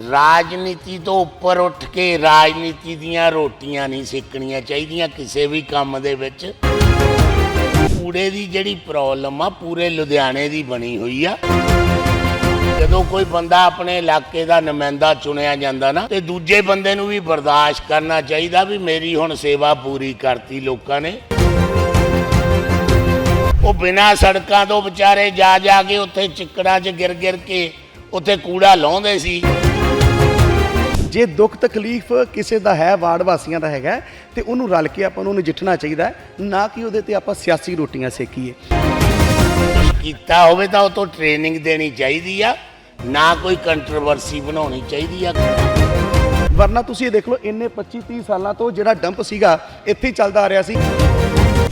ਰਾਜਨੀਤੀ ਤੋਂ ਉੱਪਰ ਉੱਠ ਕੇ ਰਾਜਨੀਤੀ ਦੀਆਂ ਰੋਟੀਆਂ ਨਹੀਂ ਸੇਕਣੀਆਂ ਚਾਹੀਦੀਆਂ ਕਿਸੇ ਵੀ ਕੰਮ ਦੇ ਵਿੱਚ। ਕੂੜੇ ਦੀ ਜਿਹੜੀ ਪ੍ਰੋਬਲਮ ਆ, ਪੂਰੇ ਲੁਧਿਆਣੇ ਦੀ ਬਣੀ ਹੋਈ ਆ। ਜਦੋਂ ਕੋਈ ਬੰਦਾ ਆਪਣੇ ਇਲਾਕੇ ਦਾ ਨੁਮਾਇੰਦਾ ਚੁਣਿਆ ਜਾਂਦਾ ਨਾ, ਤੇ ਦੂਜੇ ਬੰਦੇ ਨੂੰ ਵੀ ਬਰਦਾਸ਼ਤ ਕਰਨਾ ਚਾਹੀਦਾ ਵੀ ਮੇਰੀ ਹੁਣ ਸੇਵਾ ਪੂਰੀ ਕਰਤੀ ਲੋਕਾਂ ਨੇ। ਉਹ ਬਿਨਾਂ ਸੜਕਾਂ ਤੋਂ ਵਿਚਾਰੇ ਜਾ ਜਾ ਕੇ ਉੱਥੇ ਚਿੱਕੜਾਂ 'ਚ ਗਿਰ ਗਿਰ ਕੇ ਉੱਥੇ ਕੂੜਾ ਲਾਉਂਦੇ ਸੀ। ਜੇ ਦੁੱਖ ਤਕਲੀਫ ਕਿਸੇ ਦਾ ਹੈ ਵਾਰਡ ਵਾਸੀਆਂ ਦਾ ਹੈਗਾ ਤੇ ਉਹਨੂੰ ਰਲ ਕੇ ਆਪਾਂ ਨੂੰ ਨਜਿੱਠਣਾ ਚਾਹੀਦਾ ਹੈ, ਨਾ ਕਿ ਉਹਦੇ ਤੇ ਆਪਾਂ ਸਿਆਸੀ ਰੋਟੀਆਂ ਸੇਕੀਏ। ਕੀਤਾ ਹੋਵੇ ਤਾਂ ਉਹ ਤੋਂ ਟ੍ਰੇਨਿੰਗ ਦੇਣੀ ਚਾਹੀਦੀ ਆ ਨਾ ਕੋਈ ਕੰਟਰੋਵਰਸੀ ਬਣਾਉਣੀ ਚਾਹੀਦੀ ਆ। ਵਰਨਾ ਤੁਸੀਂ ਇਹ ਦੇਖ ਲਓ ਇੰਨੇ 25 30 ਸਾਲਾਂ ਤੋਂ ਜਿਹੜਾ ਡੰਪ ਸੀਗਾ ਇੱਥੇ ਹੀ ਚੱਲਦਾ ਆ ਰਿਹਾ ਸੀ।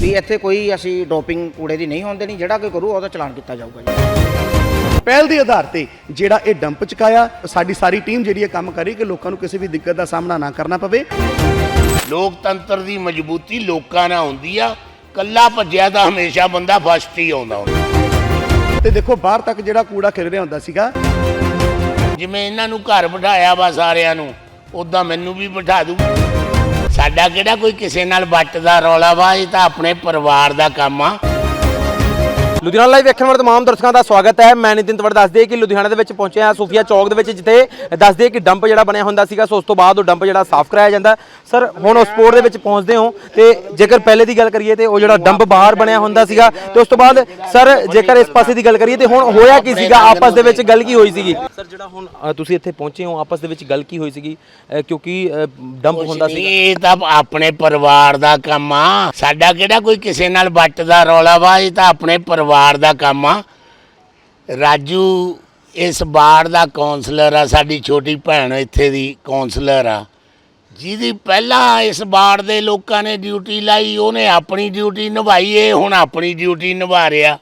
ਵੀ ਇੱਥੇ ਕੋਈ ਅਸੀਂ ਡੋਪਿੰਗ ਕੂੜੇ ਦੀ ਨਹੀਂ ਹੋਣ ਦੇਣੀ ਜਿਹੜਾ ਕੋਈ ਕਰੂ ਉਹਦਾ ਚਲਾਨ ਕੀਤਾ ਜਾਊਗਾ ਜੀ। ਪਹਿਲ ਦੇ ਆਧਾਰ ਤੇ ਜਿਹੜਾ ਇਹ ਡੰਪ ਚੁਕਾਇਆ ਸਾਡੀ ਸਾਰੀ ਟੀਮ ਜਿਹੜੀ ਇਹ ਕੰਮ ਕਰੀ ਕਿ ਲੋਕਾਂ ਨੂੰ ਕਿਸੇ ਵੀ ਦਿੱਕਤ ਦਾ ਸਾਹਮਣਾ ਨਾ ਕਰਨਾ ਪਵੇ। ਲੋਕਤੰਤਰ ਦੀ ਮਜ਼ਬੂਤੀ ਲੋਕਾਂ ਨਾਲ ਹੁੰਦੀ ਆ ਕੱਲਾ ਭੱਜਿਆ ਤਾਂ ਹਮੇਸ਼ਾ ਬੰਦਾ ਫਸਟ ਹੀ ਆਉਂਦਾ ਹੁੰਦਾ ਤੇ ਦੇਖੋ ਬਾਹਰ ਤੱਕ ਜਿਹੜਾ ਕੂੜਾ ਖਿਲ ਰਿਹਾ ਹੁੰਦਾ ਸੀਗਾ। ਜਿਵੇਂ ਇਹਨਾਂ ਨੂੰ ਘਰ ਬਿਠਾਇਆ ਵਾ ਸਾਰਿਆਂ ਨੂੰ ਉਦਾਂ ਮੈਨੂੰ ਵੀ ਬਿਠਾ ਦੂ। ਸਾਡਾ ਕਿਹੜਾ ਕੋਈ ਕਿਸੇ ਨਾਲ ਵੱਟ ਦਾ ਰੌਲਾ ਵਾ ਇਹ ਤਾਂ ਆਪਣੇ ਪਰਿਵਾਰ ਦਾ ਕੰਮ ਆ। ਲੁਧਿਆਣਾ ਲਾਈਵ ਵੇਖਣ ਵਾਲੇ ਤਮਾਮ ਦਰਸ਼ਕਾਂ ਦਾ ਸਵਾਗਤ ਹੈ। ਮੈਂ ਨਿਤਿਨ ਤਵੜ ਦੱਸ ਦਈਏ ਕਿ ਲੁਧਿਆਣਾ ਦੇ ਵਿੱਚ ਪਹੁੰਚੇ ਹਾਂ ਸੂਫੀਆ ਚੌਕ ਦੇ ਵਿੱਚ ਜਿੱਥੇ ਦੱਸ ਦਈਏ ਕਿ ਡੰਪ ਜਿਹੜਾ ਬਣਿਆ ਹੁੰਦਾ ਸੀਗਾ ਸੋ ਉਸ ਤੋਂ ਬਾਅਦ ਉਹ ਡੰਪ ਜਿਹੜਾ ਸਾਫ਼ ਕਰਾਇਆ ਜਾਂਦਾ। ਸਰ ਹੁਣ ਉਸ ਸਪੋਰਟ ਦੇ ਵਿੱਚ ਪਹੁੰਚਦੇ ਹੋ ਤੇ ਜੇਕਰ ਪਹਿਲੇ ਦੀ ਗੱਲ ਕਰੀਏ ਤੇ ਉਹ ਜਿਹੜਾ ਡੰਪ ਬਾਹਰ ਬਣਿਆ ਹੁੰਦਾ ਸੀਗਾ ਤੇ ਉਸ ਤੋਂ ਬਾਅਦ ਸਰ ਜੇਕਰ ਇਸ ਪਾਸੇ ਦੀ ਗੱਲ ਕਰੀਏ ਤੇ ਹੁਣ ਹੋਇਆ ਕੀ ਸੀਗਾ? ਆਪਸ ਦੇ ਵਿੱਚ ਗੱਲ ਕੀ ਹੋਈ ਸੀਗੀ? ਸਰ ਜਿਹੜਾ ਹੁਣ ਤੁਸੀਂ ਇੱਥੇ ਪਹੁੰਚੇ ਹੋ ਆਪਸ ਦੇ ਵਿੱਚ ਗੱਲ ਕੀ ਹੋਈ ਸੀਗੀ? ਕਿਉਂਕਿ ਡੰਪ ਹੁੰਦਾ ਨਹੀਂ, ਇਹ ਤਾਂ ਆਪਣੇ ਪਰਿਵਾਰ ਦਾ ਕੰਮ ਆ। ਸਾਡਾ ਕਿਹੜਾ ਕੋਈ ਕਿਸੇ ਨਾਲ ਵੱਟ ਦਾ ਰੌਲਾ ਵਾ ਇਹ ਤਾਂ ਆਪਣੇ ਪਰਿਵਾਰ ਦਾ ਕੰਮ ਆ। ਰਾਜੂ, ਇਸ ਬਾੜ ਦਾ ਕਾਉਂਸਲਰ ਆ, ਸਾਡੀ ਛੋਟੀ ਭੈਣ ਇੱਥੇ ਦੀ ਕਾਉਂਸਲਰ ਆ। ਜਿਹਦੀ ਪਹਿਲਾਂ ਇਸ ਬਾੜ ਦੇ ਲੋਕਾਂ ਨੇ ਡਿਊਟੀ ਲਾਈ, ਉਹਨੇ ਆਪਣੀ ਡਿਊਟੀ ਨਿਭਾਈ, ਇਹ ਹੁਣ ਆਪਣੀ ਡਿਊਟੀ ਨਿਭਾ ਰਿਹਾ।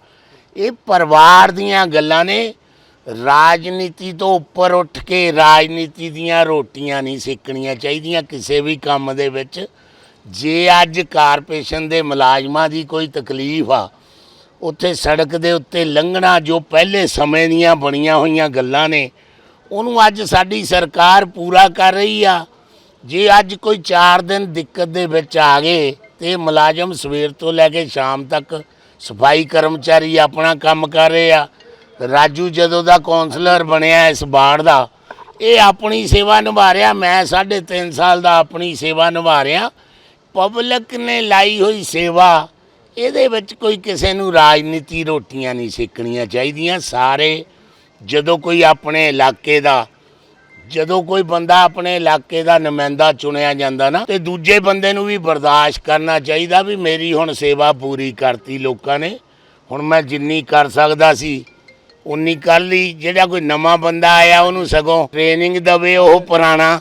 ਇਹ ਪਰਿਵਾਰ ਦੀਆਂ ਗੱਲਾਂ ਨੇ। ਰਾਜਨੀਤੀ ਤੋਂ ਉੱਪਰ ਉੱਠ ਕੇ ਰਾਜਨੀਤੀ ਦੀਆਂ ਰੋਟੀਆਂ ਨਹੀਂ ਸੇਕਣੀਆਂ ਚਾਹੀਦੀਆਂ ਕਿਸੇ ਵੀ ਕੰਮ ਦੇ ਵਿੱਚ। ਜੇ ਅੱਜ ਕਾਰਪੋਰੇਸ਼ਨ ਦੇ ਮੁਲਾਜ਼ਮਾਂ ਦੀ ਕੋਈ ਤਕਲੀਫ ਆ ਉੱਥੇ ਸੜਕ ਦੇ ਉੱਤੇ ਲੰਘਣਾ ਜੋ ਪਹਿਲੇ ਸਮੇਂ ਦੀਆਂ ਬਣੀਆਂ ਹੋਈਆਂ ਗੱਲਾਂ ਨੇ, ਉਹਨੂੰ ਅੱਜ ਸਾਡੀ ਸਰਕਾਰ ਪੂਰਾ ਕਰ ਰਹੀ ਆ। ਜੇ ਅੱਜ ਕੋਈ 4 ਦਿਨ ਦਿੱਕਤ ਦੇ ਵਿੱਚ ਆ ਗਏ ਤੇ ਮੁਲਾਜ਼ਮ ਸਵੇਰ ਤੋਂ ਲੈ ਕੇ ਸ਼ਾਮ ਤੱਕ ਸਫ਼ਾਈ ਕਰਮਚਾਰੀ ਆਪਣਾ ਕੰਮ ਕਰ ਰਹੇ ਆ। ਰਾਜੂ ਜਦੋਂ ਦਾ ਕਾਉਂਸਲਰ ਬਣਿਆ ਇਸ ਬਾੜ ਦਾ, ਇਹ ਆਪਣੀ ਸੇਵਾ ਨਿਭਾ ਰਿਹਾ, ਮੈਂ 3.5 ਸਾਲ ਦਾ ਆਪਣੀ ਸੇਵਾ ਨਿਭਾ ਰਿਹਾ। ਪਬਲਿਕ ਨੇ ਲਾਈ ਹੋਈ ਸੇਵਾ ਇਹਦੇ ਵਿੱਚ ਕੋਈ ਕਿਸੇ ਨੂੰ ਰਾਜਨੀਤੀ ਰੋਟੀਆਂ ਨਹੀਂ ਸੇਕਣੀਆਂ ਚਾਹੀਦੀਆਂ। ਸਾਰੇ ਜਦੋਂ ਕੋਈ ਆਪਣੇ ਇਲਾਕੇ ਦਾ ਜਦੋਂ ਕੋਈ ਬੰਦਾ ਆਪਣੇ ਇਲਾਕੇ ਦਾ ਨੁਮਾਇੰਦਾ ਚੁਣਿਆ ਜਾਂਦਾ ਨਾ ਤੇ ਦੂਜੇ ਬੰਦੇ ਨੂੰ ਵੀ ਬਰਦਾਸ਼ਤ ਕਰਨਾ ਚਾਹੀਦਾ ਵੀ ਮੇਰੀ ਹੁਣ ਸੇਵਾ ਪੂਰੀ ਕਰਤੀ ਲੋਕਾਂ ਨੇ। ਹੁਣ ਮੈਂ ਜਿੰਨੀ ਕਰ ਸਕਦਾ ਸੀ ਉਨੀ ਕਰ ਲਈ। ਜਿਹੜਾ ਕੋਈ ਨਵਾਂ ਬੰਦਾ ਆਇਆ ਉਹਨੂੰ ਸਗੋਂ ਟ੍ਰੇਨਿੰਗ ਦਵੇ ਉਹ ਪੁਰਾਣਾ।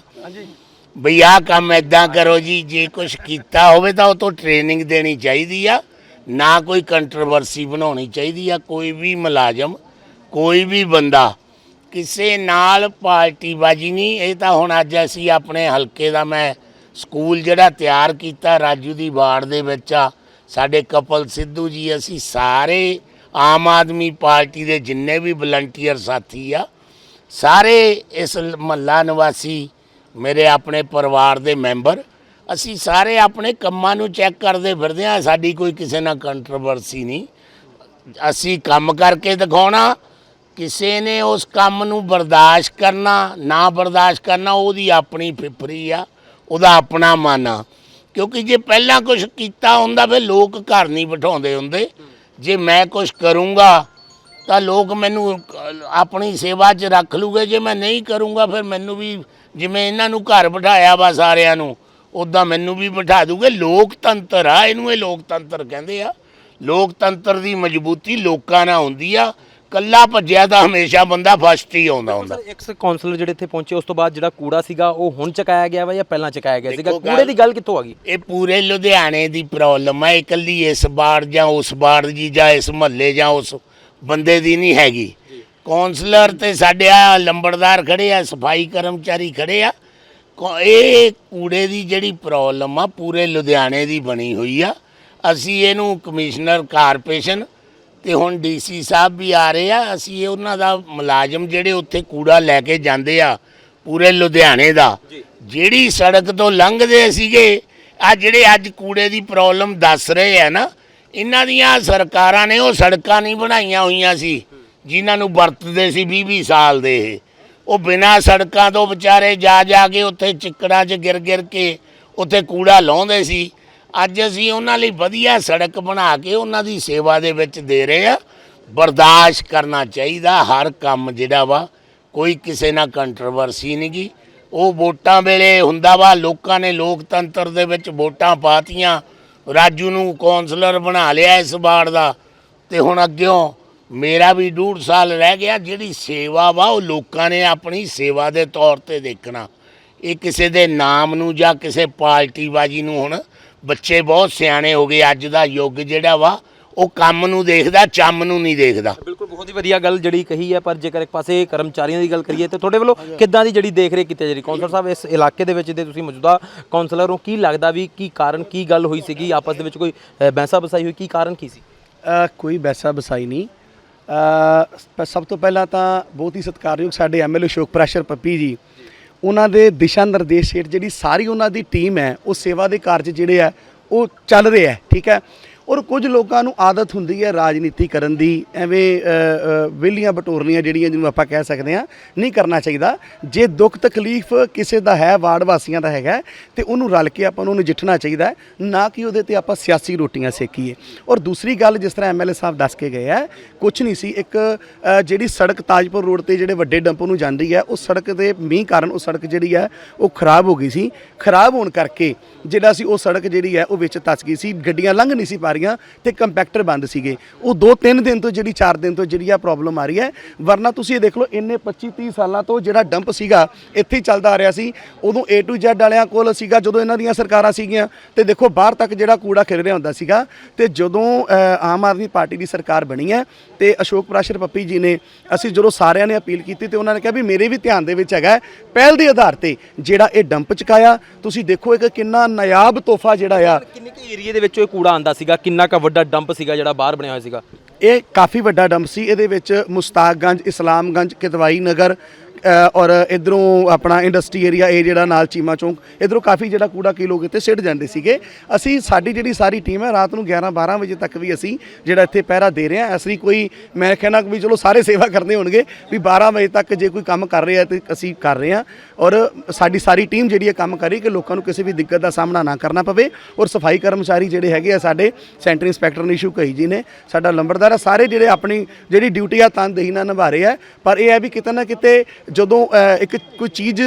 ਬਈ ਆਹ ਕੰਮ ਐਦਾਂ ਕਰੋ ਜੀ ਜੇ ਕੁਝ ਕੀਤਾ ਹੋਵੇ ਤਾਂ ਉਹ ਤੋਂ ਟ੍ਰੇਨਿੰਗ ਦੇਣੀ ਚਾਹੀਦੀ ਆ। ਨਾ ਕੋਈ ਕੰਟਰੋਵਰਸੀ ਬਣਾਉਣੀ ਚਾਹੀਦੀ ਆ, ਕੋਈ ਵੀ ਮੁਲਾਜ਼ਮ, ਕੋਈ ਵੀ ਬੰਦਾ, ਕਿਸੇ ਨਾਲ ਪਾਰਟੀਬਾਜੀ ਨਹੀਂ। ਇਹ ਤਾਂ ਹੁਣ ਅੱਜ ਅਸੀਂ ਆਪਣੇ ਹਲਕੇ ਦਾ ਮੈਂ ਸਕੂਲ ਜਿਹੜਾ ਤਿਆਰ ਕੀਤਾ, ਰਾਜੂ ਦੀ ਵਾਰਡ ਦੇ ਵਿੱਚ ਆ, ਸਾਡੇ ਕਪਲ ਸਿੱਧੂ ਜੀ, ਅਸੀਂ ਸਾਰੇ ਆਮ ਆਦਮੀ ਪਾਰਟੀ ਦੇ ਜਿੰਨੇ ਵੀ ਵਲੰਟੀਅਰ ਸਾਥੀ ਆ, ਸਾਰੇ ਇਸ ਮਹੱਲਾ ਨਿਵਾਸੀ, ਮੇਰੇ ਆਪਣੇ ਪਰਿਵਾਰ ਦੇ ਮੈਂਬਰ ਅਸੀਂ ਸਾਰੇ ਆਪਣੇ ਕੰਮਾਂ ਨੂੰ ਚੈੱਕ ਕਰਦੇ ਫਿਰਦੇ ਹਾਂ, ਸਾਡੀ ਕੋਈ ਕਿਸੇ ਨਾਲ ਕੰਟਰੋਵਰਸੀ ਨਹੀਂ। ਅਸੀਂ ਕੰਮ ਕਰਕੇ ਦਿਖਾਉਣਾ, ਕਿਸੇ ਨੇ ਉਸ ਕੰਮ ਨੂੰ ਬਰਦਾਸ਼ਤ ਕਰਨਾ, ਨਾ ਬਰਦਾਸ਼ਤ ਕਰਨਾ, ਉਹਦੀ ਆਪਣੀ ਫਿਫਰੀ ਆ, ਉਹਦਾ ਆਪਣਾ ਮਨ ਆ। ਕਿਉਂਕਿ ਜੇ ਪਹਿਲਾਂ ਕੁਝ ਕੀਤਾ ਹੁੰਦਾ, ਫਿਰ ਲੋਕ ਘਰ ਨਹੀਂ ਬਿਠਾਉਂਦੇ ਹੁੰਦੇ। ਜੇ ਮੈਂ ਕੁਝ ਕਰੂੰਗਾ, ਤਾਂ ਲੋਕ ਮੈਨੂੰ ਆਪਣੀ ਸੇਵਾ 'ਚ ਰੱਖ ਲੂਗੇ। ਜੇ ਮੈਂ ਨਹੀਂ ਕਰੂੰਗਾ, ਫਿਰ ਮੈਨੂੰ ਵੀ ਜਿਵੇਂ ਇਹਨਾਂ ਨੂੰ ਘਰ ਬਿਠਾਇਆ ਵਾ ਸਾਰਿਆਂ ਨੂੰ ਉਦਾਂ ਮੈਨੂੰ ਵੀ ਬਿਠਾ ਦੂਗੇ ਲੋਕਤੰਤਰ ਆ ਇਹਨੂੰ ਇਹ ਲੋਕਤੰਤਰ ਕਹਿੰਦੇ ਆ। ਲੋਕਤੰਤਰ ਦੀ ਮਜ਼ਬੂਤੀ ਲੋਕਾਂ ਨਾਲ ਹੁੰਦੀ ਆ ਕੱਲਾ ਭੱਜਿਆ ਤਾਂ ਹਮੇਸ਼ਾ ਬੰਦਾ ਫਸਟ ਹੀ ਆਉਂਦਾ ਹੁੰਦਾ। ਐਕਸ ਕਾਉਂਸਲਰ ਜਿਹੜੇ ਇੱਥੇ ਪਹੁੰਚੇ ਉਸ ਤੋਂ ਬਾਅਦ ਜਿਹੜਾ ਕੂੜਾ ਸੀਗਾ ਉਹ ਹੁਣ ਚਕਾਇਆ ਗਿਆ ਵਾ ਜਾਂ ਪਹਿਲਾਂ ਚਕਾਇਆ ਗਿਆ ਸੀਗਾ? ਕੂੜੇ ਦੀ ਗੱਲ ਕਿੱਥੋਂ ਆ ਗਈ? ਇਹ ਪੂਰੇ ਲੁਧਿਆਣੇ ਦੀ ਪ੍ਰੋਬਲਮ ਹੈ ਇਕੱਲੀ ਇਸ ਬਾੜ ਜਾਂ ਉਸ ਬਾੜ ਦੀ ਜਾਂ ਇਸ ਮਹੱਲੇ ਜਾਂ ਉਸ ਬੰਦੇ ਦੀ ਨਹੀਂ ਹੈਗੀ। ਕਾਉਂਸਲਰ ਤੇ ਸਾਡੇ ਆ ਲੰਬੜਦਾਰ ਖੜੇ ਆ ਸਫ਼ਾਈ ਕਰਮਚਾਰੀ ਖੜੇ ਆ ਕੋ- ਇਹ ਕੂੜੇ ਦੀ ਜਿਹੜੀ ਪ੍ਰੋਬਲਮ ਆ ਪੂਰੇ ਲੁਧਿਆਣੇ ਦੀ ਬਣੀ ਹੋਈ ਆ। ਅਸੀਂ ਇਹਨੂੰ ਕਮਿਸ਼ਨਰ ਕਾਰਪੋਰੇਸ਼ਨ ਤੇ ਹੁਣ ਡੀਸੀ ਸਾਹਿਬ ਵੀ ਆ ਰਹੇ ਆ। ਅਸੀਂ ਇਹ ਉਹਨਾਂ ਦਾ ਮੁਲਾਜ਼ਮ ਜਿਹੜੇ ਉੱਥੇ ਕੂੜਾ ਲੈ ਕੇ ਜਾਂਦੇ ਆ ਪੂਰੇ ਲੁਧਿਆਣੇ ਦਾ। ਜਿਹੜੀ ਸੜਕ ਤੋਂ ਲੰਘਦੇ ਸੀਗੇ ਆ ਜਿਹੜੇ ਅੱਜ ਕੂੜੇ ਦੀ ਪ੍ਰੋਬਲਮ ਦੱਸ ਰਹੇ ਆ ਨਾ ਇਹਨਾਂ ਦੀਆਂ ਸਰਕਾਰਾਂ ਨੇ ਉਹ ਸੜਕਾਂ ਨਹੀਂ ਬਣਾਈਆਂ ਹੋਈਆਂ ਸੀ ਜਿਨ੍ਹਾਂ ਨੂੰ ਵਰਤਦੇ ਸੀ 20 20 ਸਾਲ ਦੇ ਇਹ। ਉਹ ਬਿਨਾਂ ਸੜਕਾਂ ਤੋਂ ਵਿਚਾਰੇ ਜਾ ਜਾ ਕੇ ਉੱਥੇ ਚਿੱਕੜਾਂ 'ਚ ਗਿਰ ਗਿਰ ਕੇ ਉੱਥੇ ਕੂੜਾ ਲਾਉਂਦੇ ਸੀ। ਅੱਜ ਅਸੀਂ ਉਹਨਾਂ ਲਈ ਵਧੀਆ ਸੜਕ ਬਣਾ ਕੇ ਉਹਨਾਂ ਦੀ ਸੇਵਾ ਦੇ ਵਿੱਚ ਦੇ ਰਹੇ ਆ ਬਰਦਾਸ਼ਤ ਕਰਨਾ ਚਾਹੀਦਾ ਹਰ ਕੰਮ ਜਿਹੜਾ ਵਾ, ਕੋਈ ਕਿਸੇ ਨਾਲ ਕੰਟਰੋਵਰਸੀ ਨਹੀਂ ਗੀ। ਉਹ ਵੋਟਾਂ ਵੇਲੇ ਹੁੰਦਾ ਵਾ, ਲੋਕਾਂ ਨੇ ਲੋਕਤੰਤਰ ਦੇ ਵਿੱਚ ਵੋਟਾਂ ਪਾਤੀਆਂ। ਰਾਜੂ ਨੂੰ ਕੌਂਸਲਰ ਬਣਾ ਲਿਆ ਇਸ ਵਾਰ ਦਾ। ਤੇ ਹੁਣ ਅੱਗਿਓਂ ਮੇਰਾ ਵੀ ਡੂਢ ਸਾਲ ਰਹਿ ਗਿਆ ਜਿਹੜੀ ਸੇਵਾ ਵਾ ਉਹ ਲੋਕਾਂ ਨੇ ਆਪਣੀ ਸੇਵਾ ਦੇ ਤੌਰ ਤੇ ਦੇਖਣਾ। ਇਹ ਕਿਸੇ ਦੇ ਨਾਮ ਨੂੰ ਜਾਂ ਕਿਸੇ ਪਾਰਟੀਬਾਜੀ ਨੂੰ ਹੁਣ ਬੱਚੇ ਬਹੁਤ ਸਿਆਣੇ ਹੋ ਗਏ ਅੱਜ ਦਾ ਯੁੱਗ ਜਿਹੜਾ ਵਾ ਉਹ ਕੰਮ ਨੂੰ ਦੇਖਦਾ ਚੰਮ ਨੂੰ ਨਹੀਂ ਦੇਖਦਾ। ਬਿਲਕੁਲ ਬਹੁਤ ਹੀ ਵਧੀਆ ਗੱਲ ਜਿਹੜੀ ਕਹੀ ਹੈ ਪਰ ਜੇਕਰ ਇੱਕ ਪਾਸੇ ਕਰਮਚਾਰੀਆਂ ਦੀ ਗੱਲ ਕਰੀਏ ਤੇ ਤੁਹਾਡੇ ਵੱਲੋਂ ਕਿੱਦਾਂ ਦੀ ਜਿਹੜੀ ਦੇਖ ਰੇਖ ਕੀਤੀ ਜਾ ਰਹੀ? ਕੌਂਸਲਰ ਸਾਹਿਬ ਇਸ ਇਲਾਕੇ ਦੇ ਵਿੱਚ ਦੇ ਤੁਸੀਂ ਮੌਜੂਦਾ ਕੌਂਸਲਰ ਹੋ ਕੀ ਲੱਗਦਾ ਵੀ ਕੀ ਕਾਰਨ ਕੀ ਗੱਲ ਹੋਈ ਸੀਗੀ? ਆਪਸ ਦੇ ਵਿੱਚ ਕੋਈ ਅ, ਬਹਿਸਾ ਬਸਾਈ ਹੋਈ ਕੀ ਕਾਰਨ ਕੀ ਸੀ? ਕੋਈ ਵੈਸਾ ਬਸਾਈ ਨਹੀਂ। ਸਭ ਤੋਂ ਪਹਿਲਾਂ ਤਾਂ ਬਹੁਤ ਹੀ ਸਤਿਕਾਰਯੋਗ ਸਾਡੇ ਐਮਐਲਏ ਅਸ਼ੋਕ ਪ੍ਰੈਸ਼ਰ ਪੱਪੀ ਜੀ। ਉਹਨਾਂ ਦੇ ਦਿਸ਼ਾ ਨਿਰਦੇਸ਼ ਹੇਠ ਜਿਹੜੀ ਸਾਰੀ ਉਹਨਾਂ ਦੀ ਟੀਮ ਹੈ, ਉਹ ਸੇਵਾ ਦੇ ਕਾਰਜ ਜਿਹੜੇ ਆ ਉਹ ਚੱਲ ਰਹੇ ਹੈ, ਠੀਕ ਹੈ? ਔਰ ਕੁਝ ਲੋਕਾਂ ਨੂੰ ਆਦਤ ਹੁੰਦੀ ਹੈ ਰਾਜਨੀਤੀ ਕਰਨ ਦੀ ਐਵੇਂ ਅ, ਵਿਹਲੀਆਂ ਬਟੋਰਨੀਆਂ ਜਿਹੜੀਆਂ ਜਿਹਨੂੰ ਆਪਾਂ ਕਹਿ ਸਕਦੇ ਹਾਂ ਨਹੀਂ ਕਰਨਾ ਚਾਹੀਦਾ। ਜੇ ਦੁੱਖ ਤਕਲੀਫ ਕਿਸੇ ਦਾ ਹੈ ਵਾਰਡ ਵਾਸੀਆਂ ਦਾ ਹੈਗਾ ਤੇ ਉਹਨੂੰ ਰਲ ਕੇ ਆਪਾਂ ਨੂੰ ਨਜਿੱਠਣਾ ਚਾਹੀਦਾ ਨਾ ਕਿ ਉਹਦੇ ਤੇ ਆਪਾਂ ਸਿਆਸੀ ਰੋਟੀਆਂ ਸੇਕੀਏ। ਔਰ ਦੂਸਰੀ ਗੱਲ ਜਿਸ ਤਰ੍ਹਾਂ ਐਮਐਲਏ ਸਾਹਿਬ ਦੱਸ ਕੇ ਗਏ ਹੈ ਕੁਝ ਨਹੀਂ ਸੀ ਇੱਕ ਜਿਹੜੀ ਸੜਕ ਤਾਜਪੁਰ ਰੋਡ ਤੇ ਜਿਹੜੇ ਵੱਡੇ ਡੰਪ ਨੂੰ ਜਾਂਦੀ ਹੈ ਉਹ ਸੜਕ ਦੇ ਮੀਂਹ ਕਾਰਨ ਉਹ ਸੜਕ ਜਿਹੜੀ ਹੈ ਉਹ ਖਰਾਬ ਹੋ ਗਈ ਸੀ। ਖਰਾਬ ਹੋਣ ਕਰਕੇ ਜਿਹੜਾ ਸੀ ਉਹ ਸੜਕ ਜਿਹੜੀ ਹੈ ਉਹ ਵਿੱਚ ਤਸ ਗਈ ਸੀ ਗੱਡੀਆਂ ਲੰਘ ਨਹੀਂ ਸੀ ਪਾ ਰਹੀਆਂ ਤੇ ਕੰਪੈਕਟਰ ਬੰਦ ਸੀਗੇ। ਉਹ 2-3 ਦਿਨ ਤੋਂ ਜਿਹੜੀ 4 ਦਿਨ ਤੋਂ ਜਿਹੜੀ ਆ ਪ੍ਰੋਬਲਮ ਆ ਰਹੀ ਹੈ। ਵਰਨਾ ਤੁਸੀਂ ਇਹ ਦੇਖ ਲਓ, ਇੰਨੇ 25-30 ਸਾਲਾਂ ਤੋਂ ਜਿਹੜਾ ਡੰਪ ਸੀਗਾ, ਇੱਥੇ ਹੀ ਚੱਲਦਾ ਆ ਰਿਹਾ ਸੀ। ਉਦੋਂ A to Z ਵਾਲਿਆਂ ਕੋਲ ਸੀਗਾ, ਜਦੋਂ ਇਹਨਾਂ ਦੀਆਂ ਸਰਕਾਰਾਂ ਸੀਗੀਆਂ। ਤੇ ਦੇਖੋ, ਬਾਹਰ ਤੱਕ ਜਿਹੜਾ ਕੂੜਾ ਖਿਲ ਰਿਹਾ ਹੁੰਦਾ ਸੀਗਾ। ਤੇ ਜਦੋਂ ਆਮ ਆਦਮੀ ਪਾਰਟੀ ਦੀ ਸਰਕਾਰ ਬਣੀ ਹੈ, ਤੇ ਅਸ਼ੋਕ ਪ੍ਰਾਸ਼ਰ ਪੱਪੀ ਜੀ ਨੇ ਅਸੀਂ ਜਦੋਂ ਸਾਰਿਆਂ ਨੇ ਅਪੀਲ ਕੀਤੀ ਤੇ ਉਹਨਾਂ ਨੇ ਕਿਹਾ ਵੀ ਮੇਰੇ ਵੀ ਧਿਆਨ ਦੇ ਵਿੱਚ ਹੈਗਾ ਪਹਿਲ ਦੇ ਆਧਾਰ ਤੇ ਜਿਹੜਾ ਇਹ ਡੰਪ ਚੁਕਾਇਆ। ਤੁਸੀਂ ਦੇਖੋ ਇੱਕ ਕਿੰਨਾ ਨਾਇਆਬ ਤੋਹਫਾ ਜਿਹੜਾ ਆ। ਕਿੰਨੇ ਕੁ ਏਰੀਏ ਦੇ ਵਿੱਚੋਂ ਇਹ ਕੂੜਾ ਆਂਦਾ ਸੀਗਾ? ਕਿੰਨਾ ਕੁ ਵੱਡਾ ਡੰਪ ਸੀਗਾ ਜਿਹੜਾ ਬਾਹਰ ਬਣਿਆ ਹੋਇਆ ਸੀਗਾ? ਇਹ ਕਾਫੀ ਵੱਡਾ ਡੰਪ ਸੀ। ਇਹਦੇ ਵਿੱਚ ਮੁਸਤਾਕਗੰਜ, ਇਸਲਾਮਗੰਜ, ਕਿਤਵਾਈ ਨਗਰ ਔਰ ਇਧਰੋਂ ਆਪਣਾ ਇੰਡਸਟਰੀ ਏਰੀਆ ਇਹ ਜਿਹੜਾ ਨਾਲ ਚੀਮਾ ਚੌਂਕ, ਇਧਰੋਂ ਕਾਫੀ ਜਿਹੜਾ ਕੂੜਾ ਕੀ ਲੋਕ ਇੱਥੇ ਸਿੱਟ ਜਾਂਦੇ ਸੀਗੇ। ਅਸੀਂ ਸਾਡੀ ਜਿਹੜੀ ਸਾਰੀ ਟੀਮ ਹੈ, ਰਾਤ ਨੂੰ 11 12 ਵਜੇ ਤੱਕ ਵੀ ਅਸੀਂ ਜਿਹੜਾ ਇੱਥੇ ਪਹਿਰਾ ਦੇ ਰਹੇ ਹਾਂ। ਅਸੀਂ ਕੋਈ, ਮੈਂ ਕਹਿੰਦਾ ਵੀ ਚਲੋ ਸਾਰੇ ਸੇਵਾ ਕਰਦੇ ਹੋਣਗੇ, ਵੀ 12 ਵਜੇ ਤੱਕ ਜੇ ਕੋਈ ਕੰਮ ਕਰ ਰਿਹਾ ਤੇ ਅਸੀਂ ਕਰ ਰਹੇ ਹਾਂ। ਔਰ ਸਾਡੀ ਸਾਰੀ ਟੀਮ ਜਿਹੜੀ ਹੈ ਕੰਮ ਕਰ ਰਹੀ ਕਿ ਲੋਕਾਂ ਨੂੰ ਕਿਸੇ ਵੀ ਦਿੱਕਤ ਦਾ ਸਾਹਮਣਾ ਨਾ ਕਰਨਾ ਪਵੇ ਔਰ ਸਫ਼ਾਈ ਕਰਮਚਾਰੀ ਜਿਹੜੇ ਹੈਗੇ ਆ ਸਾਡੇ ਸੈਂਟਰ ਇੰਸਪੈਕਟਰ ਨਿਸ਼ੂ ਕਹੀ ਜੀ ਨੇ। ਸਾਡਾ ਲੰਬੜਦਾਰ ਆ, ਸਾਰੇ ਜਿਹੜੇ ਆਪਣੀ ਜਿਹੜੀ ਡਿਊਟੀ ਆ ਤਨਦੇਹੀ ਨਾਲ ਨਿਭਾ ਰਹੇ ਆ। ਪਰ ਇਹ ਹੈ ਵੀ ਕਿਤੇ ਨਾ ਕਿਤੇ ਜਦੋਂ ਇੱਕ ਕੋਈ ਚੀਜ਼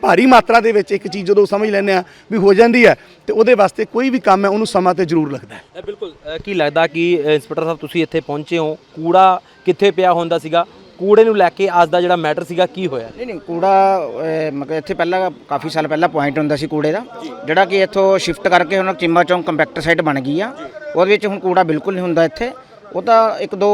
ਭਾਰੀ ਮਾਤਰਾ ਦੇ ਵਿੱਚ ਇੱਕ ਚੀਜ਼ ਜਦੋਂ ਸਮਝ ਲੈਂਦੇ ਆ ਵੀ ਹੋ ਜਾਂਦੀ ਹੈ ਤੇ ਉਹਦੇ ਵਾਸਤੇ ਕੋਈ ਵੀ ਕੰਮ ਹੈ ਉਹਨੂੰ ਸਮਾਂ ਤੇ ਜ਼ਰੂਰ ਲੱਗਦਾ ਹੈ। ਇਹ ਬਿਲਕੁਲ। ਕੀ ਲੱਗਦਾ ਕਿ ਇੰਸਪੈਕਟਰ ਸਾਹਿਬ ਤੁਸੀਂ ਇੱਥੇ ਪਹੁੰਚੇ ਹੋ? ਕੂੜਾ ਕਿੱਥੇ ਪਿਆ ਹੁੰਦਾ ਸੀਗਾ? ਕੂੜੇ ਨੂੰ ਲੈ ਕੇ ਅੱਜ ਦਾ ਜਿਹੜਾ ਮੈਟਰ ਸੀਗਾ ਕੀ ਹੋਇਆ? ਨਹੀਂ ਨਹੀਂ ਕੂੜਾ ਮਤਲਬ ਇੱਥੇ ਪਹਿਲਾਂ ਕਾਫੀ ਸਾਲ ਪਹਿਲਾਂ ਪੁਆਇੰਟ ਹੁੰਦਾ ਸੀ ਕੂੜੇ ਦਾ। ਜਿਹੜਾ ਕਿ ਇੱਥੋਂ ਸ਼ਿਫਟ ਕਰਕੇ ਹੁਣ ਚਿੰਬਾ ਚੌਂਕ ਕੰਪੈਕਟਰ ਸਾਈਟ ਬਣ ਗਈ ਆ। ਉਹਦੇ ਵਿੱਚ ਹੁਣ ਕੂੜਾ ਬਿਲਕੁਲ ਨਹੀਂ ਹੁੰਦਾ ਇੱਥੇ। ਉਹ ਤਾਂ ਇੱਕ ਦੋ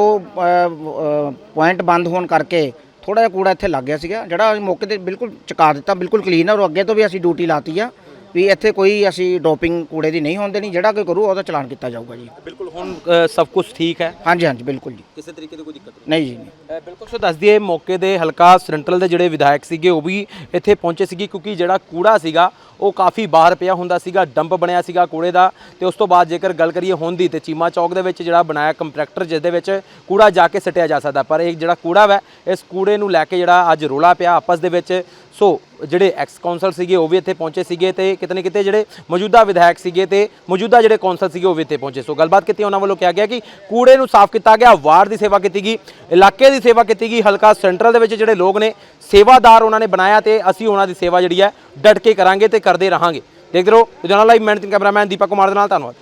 ਪੁਆਇੰਟ ਬੰਦ ਹੋਣ ਕਰਕੇ ਥੋੜਾ ਜਿਹਾ ਕੂੜਾ ਇੱਥੇ ਲੱਗ ਗਿਆ ਸੀਗਾ, ਜਿਹੜਾ ਮੌਕੇ ਤੇ ਬਿਲਕੁਲ ਚੁਕਾ ਦਿੱਤਾ, ਬਿਲਕੁਲ ਕਲੀਨ ਆ, ਔਰ ਅੱਗੇ ਤੋਂ ਵੀ ਅਸੀਂ ਡਿਊਟੀ ਲਾਤੀ ਆ। ਵੀ ਇੱਥੇ ਕੋਈ ਅਸੀਂ ਡੋਪਿੰਗ ਕੂੜੇ ਦੀ ਨਹੀਂ ਹੋਣ ਦੇਣੀ ਜਿਹੜਾ ਕੋਈ ਕਰੂ ਉਹਦਾ ਚਲਾਨ ਕੀਤਾ ਜਾਊਗਾ ਜੀ। ਬਿਲਕੁਲ ਹੁਣ ਅ, ਸਭ ਕੁਝ ਠੀਕ ਹੈ? ਹਾਂਜੀ ਹਾਂਜੀ ਬਿਲਕੁਲ ਜੀ। ਕਿਸੇ ਤਰੀਕੇ ਦੀ ਕੋਈ ਦਿੱਕਤ ਨਹੀਂ? ਜੀ ਨਹੀਂ। ਅ, ਬਿਲਕੁਲ ਸੋ ਦੱਸ ਦਈਏ ਮੌਕੇ ਦੇ ਹਲਕਾ ਸੈਂਟਰਲ ਦੇ ਜਿਹੜੇ ਵਿਧਾਇਕ ਸੀਗੇ ਉਹ ਵੀ ਇੱਥੇ ਪਹੁੰਚੇ ਸੀਗੇ ਕਿਉਂਕਿ ਜਿਹੜਾ ਕੂੜਾ ਸੀਗਾ ਉਹ ਕਾਫੀ ਬਾਹਰ ਪਿਆ ਹੁੰਦਾ ਸੀਗਾ ਡੰਪ ਬਣਿਆ ਸੀਗਾ ਕੂੜੇ ਦਾ। ਤੇ ਉਸ ਤੋਂ ਬਾਅਦ ਜੇਕਰ ਗੱਲ ਕਰੀਏ ਹੁਣ ਦੀ ਤੇ ਚੀਮਾ ਚੌਕ ਦੇ ਵਿੱਚ ਜਿਹੜਾ ਬਣਾਇਆ ਕੰਪਰੈਕਟਰ ਜਿਸ ਦੇ ਵਿੱਚ ਕੂੜਾ ਜਾ ਕੇ ਸਟਿਆ ਜਾ ਸਕਦਾ ਪਰ ਇਹ ਜਿਹੜਾ ਕੂੜਾ ਵੈ ਇਸ ਕੂੜੇ ਨੂੰ ਲੈ ਕੇ ਜਿਹੜਾ ਅੱਜ ਰੋਲਾ ਪਿਆ ਆਪਸ ਦੇ ਵਿੱਚ ਸੋ ਜਿਹੜੇ ਐਕਸ ਕੌਂਸਲ ਸੀਗੇ, ਉਹ ਵੀ ਇੱਥੇ ਪਹੁੰਚੇ ਸੀਗੇ ਤੇ ਕਿਤੇ ਨਾ ਕਿਤੇ ਜਿਹੜੇ ਮੌਜੂਦਾ ਵਿਧਾਇਕ ਸੀਗੇ ਤੇ ਮੌਜੂਦਾ ਜਿਹੜੇ ਕੌਂਸਲ ਸੀਗੇ, ਉਹ ਵੀ ਇੱਥੇ ਪਹੁੰਚੇ। ਸੋ ਗੱਲਬਾਤ ਕੀਤੀ ਉਹਨਾਂ ਵੱਲੋਂ ਕਿਹਾ ਗਿਆ ਕਿ ਕੂੜੇ ਨੂੰ ਸਾਫ਼ ਕੀਤਾ ਗਿਆ ਵਾਰਡ ਦੀ ਸੇਵਾ ਕੀਤੀ ਗਈ, ਇਲਾਕੇ ਦੀ ਸੇਵਾ ਕੀਤੀ ਗਈ, ਹਲਕਾ ਸੈਂਟਰਲ ਦੇ ਵਿੱਚ ਜਿਹੜੇ ਲੋਕ ਨੇ, ਸੇਵਾਦਾਰ ਉਹਨਾਂ ਨੇ ਬਣਾਇਆ ਤੇ ਅਸੀਂ ਉਹਨਾਂ ਦੀ ਸੇਵਾ ਜਿਹੜੀ ਹੈ ਡਟ ਕੇ ਕਰਾਂਗੇ ਤੇ ਕਰਦੇ ਰਹਾਂਗੇ। ਦੇਖਦੇ ਰਹੋ, ਲੁਧਿਆਣਾ ਲਾਈਵ ਮੈਂ ਕੈਮਰਾਮੈਨ, ਦੀਪਕ ਕੁਮਾਰ ਦੇ ਨਾਲ, ਧੰਨਵਾਦ।